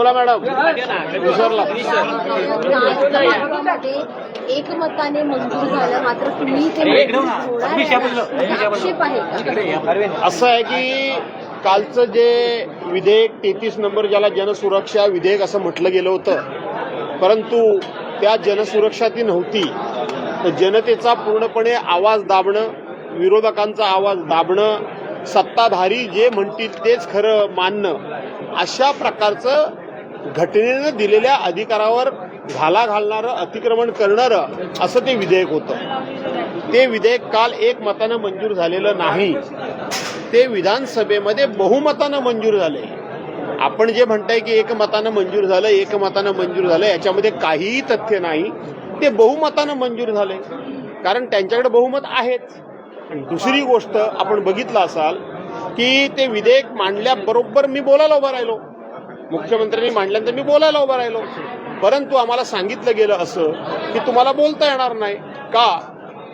बोला मॅडम. एकमताने मंजूर झालं. मात्र तुम्ही ते? असं आहे की कालचं जे विधेयक तेहतीस नंबर ज्याला जनसुरक्षा विधेयक असं म्हटलं गेलं होतं परंतु त्या जनसुरक्षा ती नव्हती. तर जनतेचा पूर्णपणे आवाज दाबणं विरोधकांचा आवाज दाबणं सत्ताधारी जे म्हणतील तेच खरं मानणं अशा प्रकारचं घटनेनं दिलेल्या अधिकारावर घाला घालणारं अतिक्रमण करणारं असं ते विधेयक होतं. ते विधेयक काल एक मतानं मंजूर झालेलं नाही. ते विधानसभेमध्ये बहुमतानं मंजूर झाले. आपण जे म्हणताय की एकमतानं मंजूर झालं एकमतानं मंजूर झालं याच्यामध्ये काहीही तथ्य नाही. ते बहुमतानं मंजूर झाले. कारण त्यांच्याकडे बहुमत आहेच. दुसरी गोष्ट आपण बघितलं असाल की ते विधेयक मांडल्याबरोबर मी बोलायला उभा राहिलो. मुख्यमंत्र्यांनी मांडल्यानंतर मी बोलायला उभा राहिलो. परंतु आम्हाला सांगितलं गेलं असं की तुम्हाला बोलता येणार नाही. का?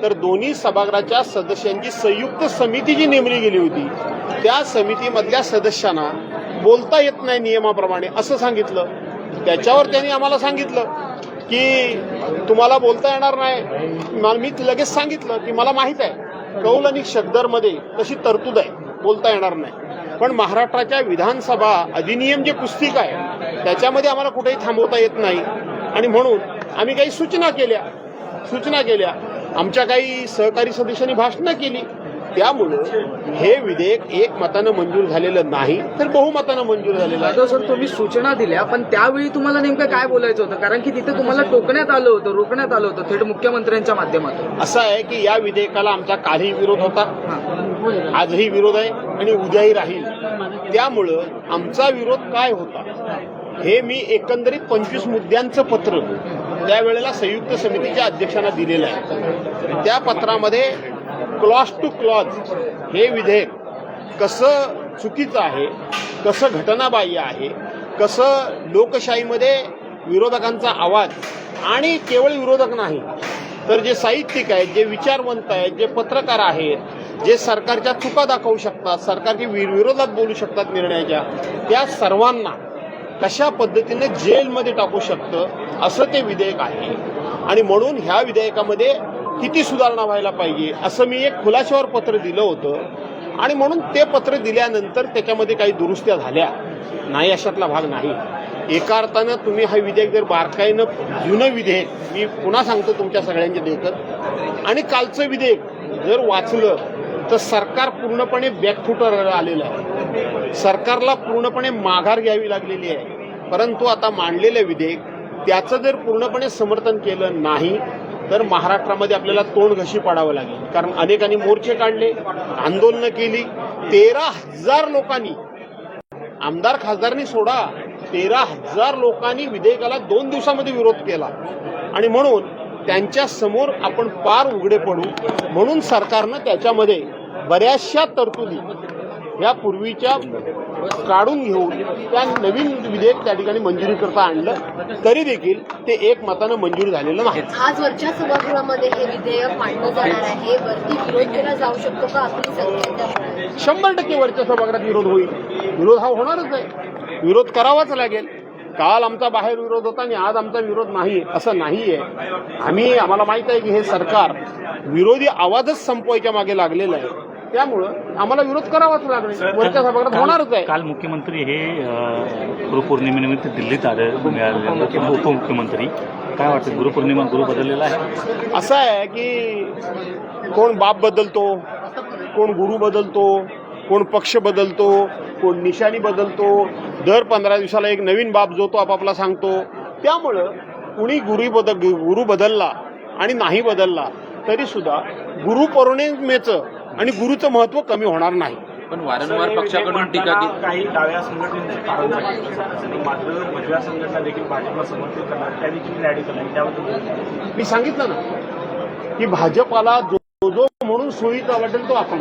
तर दोन्ही सभागृहाच्या सदस्यांची संयुक्त समिती जी नेमली गेली होती त्या समितीमधल्या सदस्यांना बोलता येत नाही नियमाप्रमाणे असं सांगितलं. त्याच्यावर त्यांनी आम्हाला सांगितलं की तुम्हाला बोलता येणार नाही. मी लगेच सांगितलं की मला माहीत आहे कौल आणि शब्दरमध्ये तशी तरतूद आहे. बोलता येणार नाही. पण महाराष्ट्राच्या विधानसभा अधिनियम जे पुस्तिका आहे त्याच्यामध्ये आम्हाला कुठेही थांबवता येत नाही. आणि म्हणून आम्ही काही सूचना केल्या. सूचना केल्या. आमच्या काही सहकारी सदस्यांनी भाषणं केली. त्यामुळं हे विधेयक एक मतानं मंजूर झालेलं नाही तर बहुमतानं मंजूर झालेलं आहे. सर तुम्ही सूचना दिल्या पण त्यावेळी तुम्हाला नेमकं काय बोलायचं होतं? कारण की तिथे तुम्हाला टोकण्यात आलं होतं रोखण्यात आलं होतं थेट मुख्यमंत्र्यांच्या माध्यमातून. असं आहे की या विधेयकाला आमचा कालही विरोध होता. आजही विरोध आहे आणि उद्याही राहील. त्यामुळं आमचा विरोध काय होता? हे मी एकंदरीत पंचवीस मुद्द्यांचं पत्र त्यावेळेला संयुक्त समितीच्या अध्यक्षांना दिलेलं आहे. त्या पत्रामध्ये क्लॉज टू क्लॉज हे विधेयक कसं चुकीचं आहे कसं घटनाबाह्य आहे कसं लोकशाहीमध्ये विरोधकांचा आवाज आणि केवळ विरोधक नाही तर जे साहित्यिक आहेत जे विचारवंत आहेत जे पत्रकार आहेत जे सरकारच्या चुका दाखवू शकतात सरकारच्या विरोधात बोलू शकतात निर्णयाच्या त्या सर्वांना कशा पद्धतीने जेलमध्ये टाकू शकतं असं ते विधेयक आहे. आणि म्हणून ह्या विधेयकामध्ये किती सुधारणा व्हायला पाहिजे असं मी एक खुलाशावर पत्र दिलं होतं. आणि म्हणून ते पत्र दिल्यानंतर त्याच्यामध्ये काही दुरुस्त्या झाल्या. नाही अशातला भाग नाही. एका अर्थानं तुम्ही हा विधेयक जर बारकाईनं जुनं विधेयक मी पुन्हा सांगतो तुमच्या सगळ्यांच्या देखत आणि कालचं विधेयक जर वाचलं तर सरकार पूर्णपणे बॅकफुटर आलेलं आहे. सरकारला पूर्णपणे माघार घ्यावी लागलेली आहे. परंतु आता मांडलेलं विधेयक त्याचं जर पूर्णपणे समर्थन केलं नाही तर महाराष्ट्रामध्ये आपल्याला तोंड घशी पाडावं लागेल. कारण अनेकांनी मोर्चे काढले आंदोलनं केली. तेरा हजार लोकांनी आमदार खासदारांनी सोडा. तेरा हजार लोकांनी विधेयकाला दोन दिवसामध्ये विरोध केला. आणि म्हणून त्यांच्यासमोर आपण पार उघडे पडू. म्हणून सरकारनं त्याच्यामध्ये बऱ्याचशा तरतुदी या पूर्वीच्या काढून घेऊन त्या नवीन विधेयक त्या ठिकाणी मंजुरी करता आणलं तरी देखील ते एक मतानं मंजूर झालेलं नाही. आज वरच्या सभागृहामध्ये हे विधेयक मांडलं जाणार आहे. वरती विरोध केला जाऊ शकतो का? आपली शंभर टक्के वरच्या सभागृहात विरोध होईल. विरोध हा होणारच आहे. विरोध करावाच लागेल. काल आमचा बाहेर विरोध होता आणि आज आमचा विरोध नाही असं नाही आहे आम्ही आम्हाला माहीत आहे की हे सरकार विरोधी आवाजच संपवायच्या मागे लागलेलं आहे. त्यामुळं आम्हाला विरोध करावाच लागेल. वरच्या सभागृहात होणारच आहे. काल मुख्यमंत्री हे गुरुपौर्णिमेनिमित्त दिल्लीत आले उपमुख्यमंत्री. काय वाटतं गुरुपौर्णिमा गुरु बदललेला आहे? असं आहे की कोण बाप बदलतो कोण गुरु बदलतो कोण पक्ष बदलतो कोण निशाणी बदलतो दर पंधरा दिवसाला एक नवीन बाप जो तो आपापला सांगतो. त्यामुळं कुणी गुरु बदल गुरु बदलला आणि नाही बदलला तरी सुद्धा गुरुपौर्णिमेचं आणि गुरुचं महत्त्व कमी होणार नाही. पण वारंवार पक्षाकडून टीका केली काही डाव्या संघटनेचे कारण सांगितलं मात्र उजव्या संघटना देखील भाजपला समर्थन करणार. त्या देखील रॅडिकल आहे त्याबद्दल मी सांगितलं ना की भाजपाला जो जो म्हणून सोयीचा वाटेल तो आपण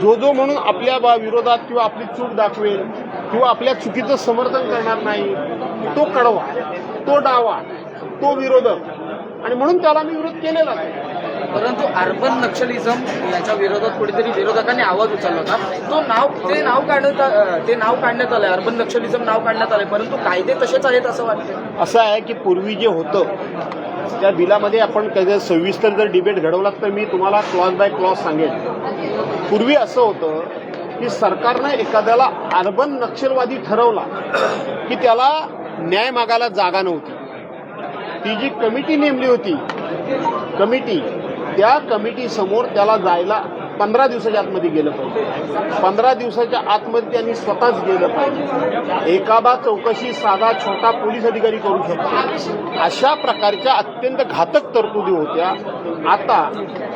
जो जो म्हणून आपल्या बा- विरोधात किंवा आपली चूक दाखवेल किंवा आपल्या चुकीचं समर्थन करणार नाही तो कडवा तो डावा तो विरोधक. आणि म्हणून त्याला मी विरोध केलेला आहे. परंतु अर्बन नक्षलिझम याच्या विरोधात कुठेतरी विरोधकांनी आवाज उचलला होता. तो नाव ते नाव काढण्यात ते नाव काढण्यात आलंय. अर्बन नक्षलिझम नाव काढण्यात आलंय. परंतु कायदे तसेच आहेत असं वाटतं असं आहे की पूर्वी जे होतं त्या बिलामध्ये आपण सविस्तर जर डिबेट घडवलात तर मी तुम्हाला क्लॉज बाय क्लॉज सांगेन. पूर्वी असं होतं की सरकारनं एखाद्याला अर्बन नक्षलवादी ठरवला की त्याला न्याय मागायला जागा नव्हती. ती जी कमिटी नेमली होती कमिटी त्या कमिटीसमोर त्याला जायला पंधरा दिवसाच्या आतमध्ये गेलं पाहिजे. पंधरा दिवसाच्या आतमध्ये त्यांनी स्वतःच गेलं पाहिजे. एखादा चौकशी साधा छोटा पोलीस अधिकारी करू शकतो. अशा प्रकारच्या अत्यंत घातक तरतुदी होत्या. आता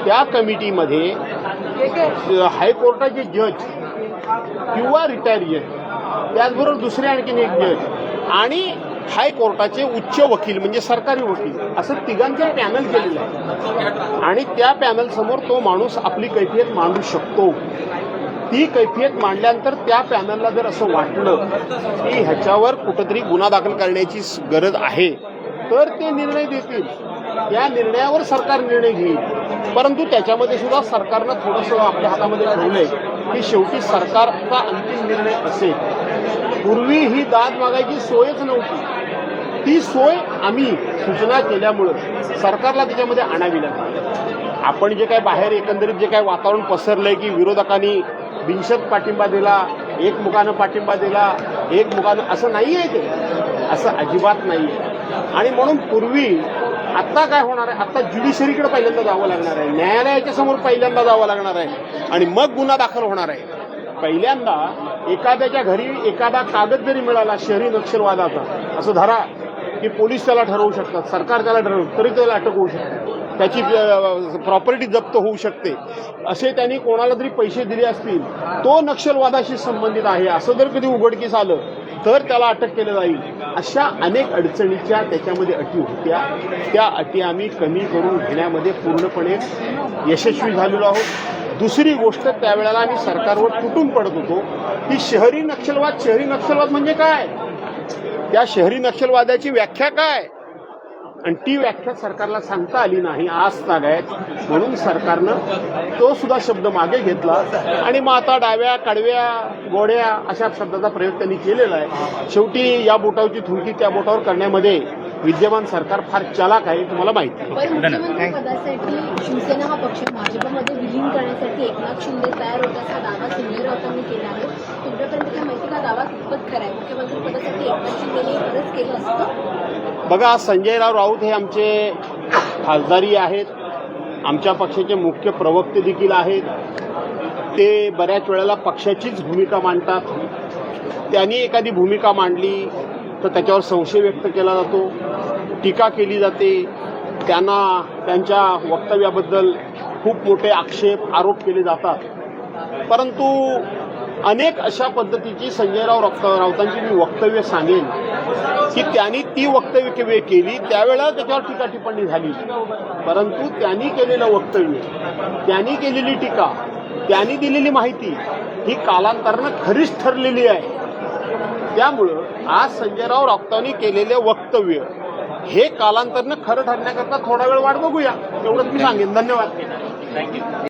त्या कमिटीमध्ये हायकोर्टाचे जज किंवा रिटायर जज त्याचबरोबर दुसरे आणखीन एक जज आणि हायकोर्टाचे उच्च वकील म्हणजे सरकारी वकील असं तिघांचं पॅनल केलेलं आहे. आणि त्या पॅनल समोर तो माणूस आपली कैफियत मांडू शकतो. ती कैफियत मांडल्यानंतर त्या पॅनलला जर असं वाटलं की ह्याच्यावर कुठंतरी गुन्हा दाखल करण्याची गरज आहे तर ते निर्णय देतील. त्या निर्णयावर सरकार निर्णय घेईल. परंतु त्याच्यामध्ये सुद्धा सरकारनं थोडंसं आपल्या हातामध्ये ठेवलंय की शेवटी सरकारचा अंतिम निर्णय असेल. पूर्वी ही दाद मागायची सोयच नव्हती. ती सोय आम्ही सूचना केल्यामुळं सरकारला त्याच्यामध्ये आणावी लागली. आपण जे काय बाहेर एकंदरीत जे काय वातावरण पसरलंय की विरोधकांनी बिनशत पाठिंबा दिला एक मुखानं पाठिंबा दिला एक मुखानं असं नाही आहे ते. असं अजिबात नाही आहे आणि म्हणून पूर्वी आत्ता काय होणार आहे? आत्ता ज्युडिशरीकडे पहिल्यांदा जावं लागणार आहे. न्यायालयाच्या समोर पहिल्यांदा जावं लागणार आहे. आणि मग गुन्हा दाखल होणार आहे. पहिल्यांदा एखाद्याच्या घरी एखादा कागद जरी मिळाला शहरी नक्षलवादाचा असं धरा की पोलीस त्याला ठरवू शकतात सरकार त्याला ठरवू तरी त्याला अटक होऊ शकते. त्याची प्रॉपर्टी जप्त होऊ शकते. असे त्यांनी कोणाला तरी पैसे दिले असतील तो नक्षलवादाशी संबंधित आहे. असं जर कधी उघडकीस आलं तर त्याला अटक केलं जाईल. अशा अनेक अडचणीच्या त्याच्यामध्ये अटी होत्या. त्या अटी आम्ही कमी करून घेण्यामध्ये पूर्णपणे यशस्वी झालेलो आहोत. दुसरी गोष्ट त्यावेळेला आम्ही सरकारवर तुटून पडत होतो. की शहरी नक्षलवाद शहरी नक्षलवाद म्हणजे काय? त्या शहरी नक्षलवादाची व्याख्या काय? आणि ती व्याख्या सरकारला सांगता आली नाही आज तागायत म्हणून सरकारनं तो सुद्धा शब्द मागे घेतला. आणि मग आता डाव्या कडव्या गोड्या अशा शब्दाचा प्रयोग त्यांनी केलेला आहे. शेवटी या बोटावरची थुंकी त्या बोटावर करण्यामध्ये विद्यमान सरकार फार चालाक आहे तुम्हाला माहिती पदासाठी शिवसेना हा पक्ष भाजपमध्ये विलीन करण्यासाठी एकनाथ शिंदे तयार होत्याचा दावा संजय राऊतांनी केला आहे. तुमच्यापर्यंत काय माहिती का दावा कितपत खरा आहे? मुख्यमंत्री पदासाठी एकनाथ शिंदेने खरंच केलं असतं? बघा संजयराव राऊत हे आमचे खासदारी आहेत. आमच्या पक्षाचे मुख्य प्रवक्ते देखील आहेत. ते बऱ्याच वेळेला पक्षाचीच भूमिका मांडतात. त्यांनी एखादी भूमिका मांडली तर त्याच्यावर संशय व्यक्त केला जातो. टीका केली जाते. त्यांना त्यांच्या वक्तव्याबद्दल खूप मोठे आक्षेप आरोप केले जातात. परंतु अनेक अशा पद्धतीची संजयराव राऊतांची मी वक्तव्य सांगेन की त्यांनी ती वक्तव्य केली. त्यावेळेला त्याच्यावर टीका टिप्पणी झाली. परंतु त्यांनी केलेलं वक्तव्य त्यांनी केलेली टीका त्यांनी दिलेली माहिती ही कालांतरानं खरीच ठरलेली आहे. त्यामुळं आज संजयराव राऊतांनी केलेले वक्तव्य हे कालांतरनं खरं ठरण्याकरता थोडा वेळ वाट बघूया. एवढंच मी सांगेन. धन्यवाद.